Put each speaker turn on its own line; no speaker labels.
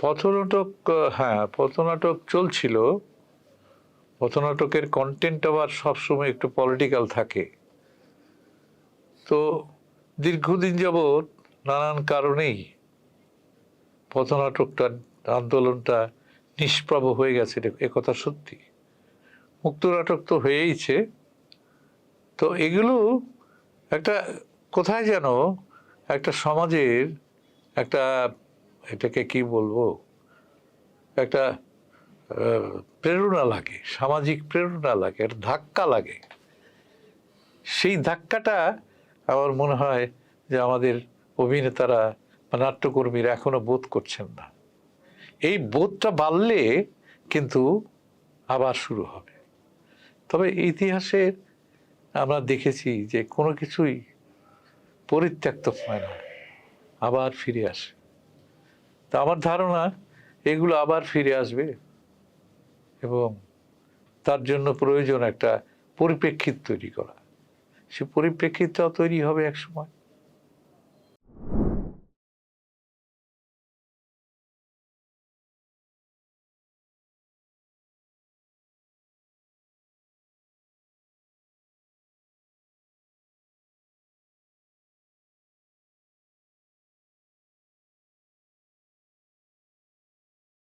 পথনাটক হ্যাঁ পথনাটক চলছিল। পথনাটকের কন্টেন্ট আবার সবসময় একটু পলিটিক্যাল থাকে। তো দীর্ঘদিন যাবৎ নানান কারণেই পথনাটকটা, আন্দোলনটা নিষ্প্রভ হয়ে গেছে কথা সত্যি। মুক্ত নাটক তো হয়েইছে। তো এগুলো একটা, কোথায় যেন একটা সমাজের একটা এটাকে কি বলব? একটা প্রেরণা লাগে, সামাজিক প্রেরণা লাগে, একটা ধাক্কা লাগে। সেই ধাক্কাটা আমার মনে হয় যে আমাদের অভিনেতারা বা নাট্যকর্মীরা এখনও বোধ করছেন না। এই বোধটা বাড়লে কিন্তু আবার শুরু হবে। তবে ইতিহাসের আমরা দেখেছি যে কোনো কিছুই পরিত্যক্ত হয় না, আবার ফিরে আসে। তা আমার ধারণা এগুলো আবার ফিরে আসবে এবং তার জন্য প্রয়োজন একটা পরিপ্রেক্ষিত তৈরি করা। সে পরিপ্রেক্ষিতটাও তৈরি হবে এক সময়।